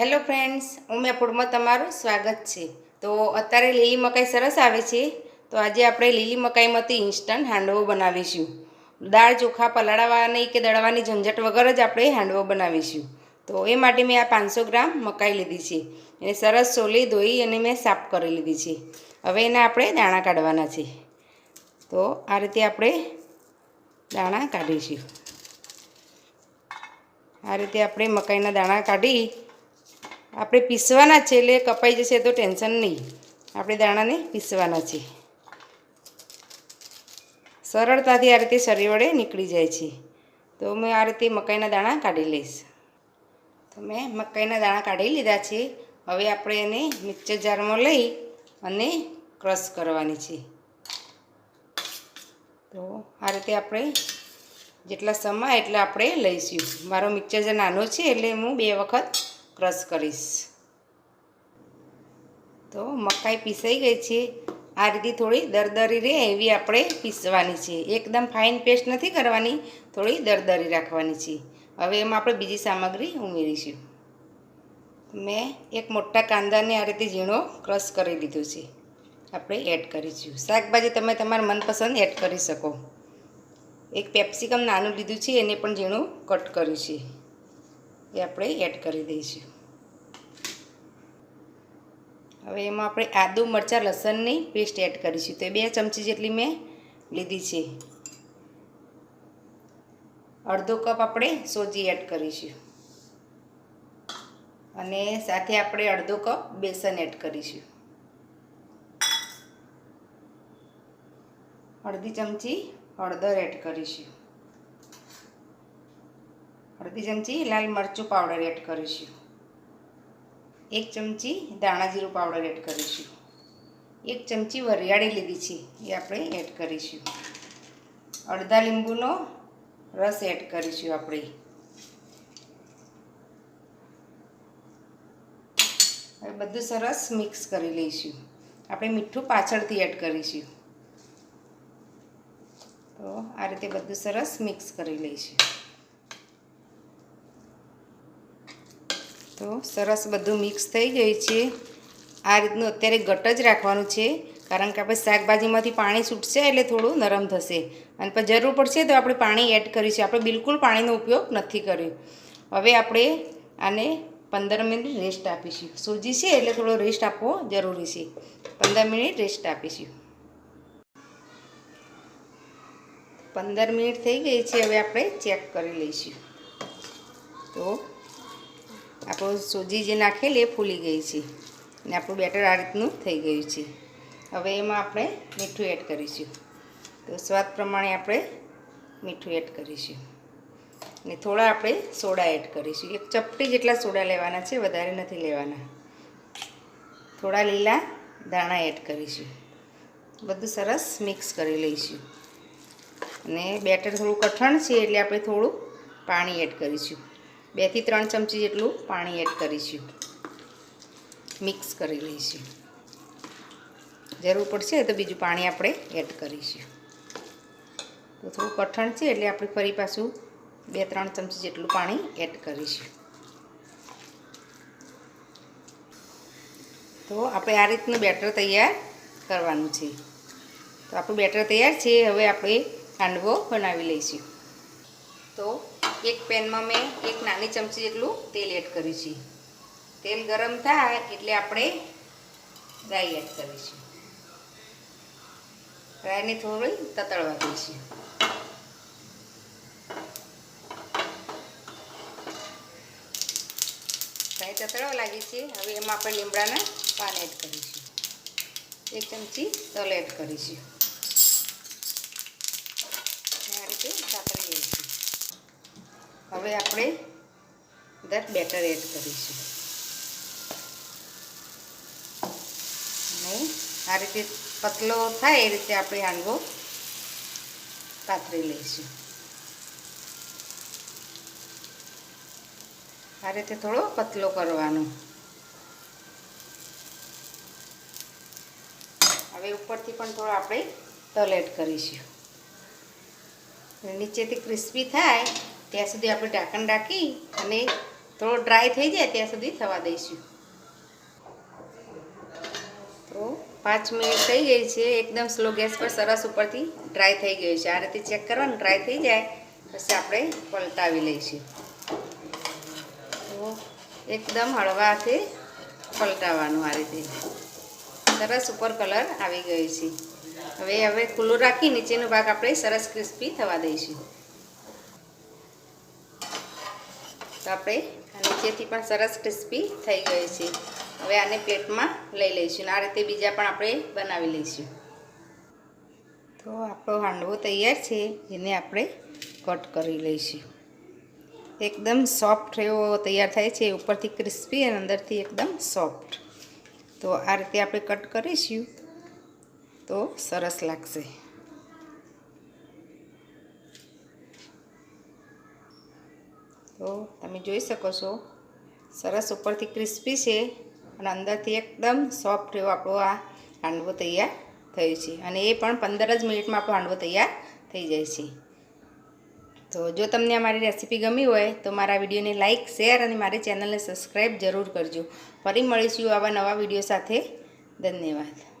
Hello friends Umiya ફૂડમાં તમારું સ્વાગત છે. તો અત્યારે લીલી મકાઈ સરસ આવે છે. તો આજે આપણે લીલી મકાઈમાંથી ઇન્સ્ટન્ટ હાંડવો બનાવીશું. દાળ ચોખા પલાળવાની કે દળવાની ઝંઝટ વગર જ આપણે હાંડવો બનાવીશું. તો એ માટે મેં આ પાંચસો ગ્રામ મકાઈ લીધી છે. એને સરસ સોલી ધોઈ અને મેં સાફ કરી લીધી છે. હવે એના આપણે દાણા કાઢવાના છે. તો આ રીતે આપણે દાણા કાઢીશું. આ રીતે આપણે મકાઈના દાણા કાઢી આપણે પીસવાના છે એટલે કપાઈ જશે, તો ટેન્શન નહીં. આપણે દાણાને પીસવાના છે. સરળતાથી આ રીતે શરીર વડે નીકળી જાય છે. તો મેં આ રીતે મકાઈના દાણા કાઢી લઈશ. તો મેં મકાઈના દાણા કાઢી લીધા છે. હવે આપણે એને મિક્સર જારમાં લઈ અને ક્રશ કરવાની છે. તો આ રીતે આપણે જેટલા સમય એટલે આપણે લઈશું. મારો મિક્સર જે નાનો છે એટલે હું બે વખત ક્રશ કરીશ. તો મકાઈ પીસાઈ ગઈ છે. આ રીતે થોડી દરદરી રહે એવી આપણે પીસવાની છે. એકદમ ફાઇન પેસ્ટ નથી કરવાની, થોડી દરદરી રાખવાની છે. હવે એમાં આપણે બીજી સામગ્રી ઉમેરીશું. મેં એક મોટા કાંદાને આ રીતે ઝીણો ક્રશ કરી લીધો છે. આપણે એડ કરીશું. શાકભાજી તમે તમારા મનપસંદ એડ કરી શકો. એક પેપ્સિકમ નાનું લીધું છે, એને પણ ઝીણું કટ કર્યું છે એ આપણે એડ કરી દઈશું. હવે એમાં આપણે આદુ, મરચાં, લસણની પેસ્ટ એડ કરીશું. તો એ બે ચમચી જેટલી મેં લીધી છે. અડધો કપ આપણે સોજી એડ કરીશું. અને સાથે આપણે અડધો કપ બેસન એડ કરીશું. અડધી ચમચી હળદર એડ કરીશું. અડધી ચમચી લાલ મરચું પાવડર એડ કરીશું. એક ચમચી દાણા જીરું પાવડર એડ કરીશું. એક ચમચી વરિયાળી લીધી છે, એ આપણે એડ કરીશું. અડધા લીંબુનો રસ એડ કરીશું આપણે. હવે બધું સરસ મિક્સ કરી લઈશું. આપણે મીઠું પાછળથી એડ કરીશું. તો આ રીતે બધું સરસ મિક્સ કરી લઈશું. તો સરસ બધું મિક્સ થઈ ગયું છે. આ રીતનું અત્યારે ઘટ જ રાખવાનું છે, કારણ કે આપણે શાકભાજીમાંથી પાણી છૂટશે એટલે થોડું નરમ થશે. અને પછી જરૂર પડશે તો આપણે પાણી એડ કરીશું આપણે બિલકુલ પાણીનો ઉપયોગ નથી કર્યો. હવે આપણે આને પંદર મિનિટ રેસ્ટ આપીશું. સૂજી છે એટલે થોડો રેસ્ટ આપવો જરૂરી છે. પંદર મિનિટ રેસ્ટ આપીશું. પંદર મિનિટ થઈ ગઈ છે. હવે આપણે ચેક કરી લઈશું. તો આપણું સૂજી જે નાખેલી એ ફૂલી ગઈ છે. અને આપણું બેટર આ રીતનું થઈ ગયું છે. હવે એમાં આપણે મીઠું એડ કરીશું. તો સ્વાદ પ્રમાણે આપણે મીઠું એડ કરીશું. અને થોડા આપણે સોડા એડ કરીશું. એક ચપટી જેટલા સોડા લેવાના છે, વધારે નથી લેવાના. થોડા લીલા દાણા એડ કરીશું. બધું સરસ મિક્સ કરી લઈશું. અને બેટર થોડું કઠણ છે એટલે આપણે થોડું પાણી એડ કરીશું. બેથી ત્રણ ચમચી જેટલું પાણી એડ કરીશું. મિક્સ કરી લઈશું. જરૂર પડશે તો બીજું પાણી આપણે એડ કરીશું. તો થોડું કઠણ છે એટલે આપણે ફરી પાછું બે ત્રણ ચમચી જેટલું પાણી એડ કરીશું. તો આપણે આ રીતનું બેટર તૈયાર કરવાનું છે. તો આપણું બેટર તૈયાર છે, હવે આપણે હાંડવો બનાવી લઈશું. તો એક પેનમાં મેં એક નાની ચમચી જેટલું તેલ એડ કર્યું છે. તેલ ગરમ થાય એટલે આપણે રાઈ એડ કરીશું રાઈને થોડી તતળવા દઈશું રાઈ તતળવા લાગી છે. હવે એમાં આપણે લીમડાના પાન એડ કરીશું. એક ચમચી તલ એડ કરીશું આ રીતે સાતરી લઈશું હવે આપણે બધા બેટર એડ કરીશું. અને આ રીતે પતલો થાય એ રીતે આપણે હાંડવો પાથરી લઈશું. આ રીતે થોડો પતલો કરવાનો. હવે ઉપરથી પણ થોડો આપણે તલ એડ કરીશું. નીચેથી ક્રિસ્પી થાય ત્યાં સુધી આપણે ઢાંકણ રાખી અને થોડો ડ્રાય થઈ જાય ત્યાં સુધી થવા દઈશું. તો પાંચ મિનિટ થઈ ગઈ છે. એકદમ સ્લો ગેસ પર સરસ ઉપરથી ડ્રાય થઈ ગયું છે. આ રીતે ચેક કરવાનું ડ્રાય થઈ જાય, પછી આપણે પલટાવી લઈશું. તો એકદમ હળવા હાથે પલટાવવાનું આ રીતે. સરસ ઉપર કલર આવી ગયો છે. હવે હવે ખુલ્લું રાખી નીચેનો ભાગ આપણે સરસ ક્રિસ્પી થવા દઈશું. તો આપણે નીચેથી પણ સરસ ક્રિસ્પી થઈ ગઈ છે. હવે આને પ્લેટમાં લઈ લઈશું આ રીતે બીજા પણ આપણે બનાવી લઈશું. તો આપણો હાંડવો તૈયાર છે, એને આપણે કટ કરી લઈશું. એકદમ સોફ્ટ એવો તૈયાર થાય છે, ઉપરથી ક્રિસ્પી અને અંદરથી એકદમ સોફ્ટ. તો આ રીતે આપણે કટ કરીશું તો સરસ લાગશે. તો તમે જોઈ શકો છો. સરસ ઉપરથી ક્રિસ્પી છે અને અંદરથી એકદમ સોફ્ટ એવો આપણો આ હાંડવો તૈયાર થયો છે. અને એ પણ પંદર જ મિનિટમાં આપણો હાંડવો તૈયાર થઈ જાય છે. તો જો તમને આ મારી રેસીપી ગમી હોય તો મારા વિડીયોને લાઇક શેર અને મારી ચેનલને સબસ્ક્રાઈબ જરૂર કરજો. ફરી મળીશું આવા નવા વીડિયો સાથે. ધન્યવાદ.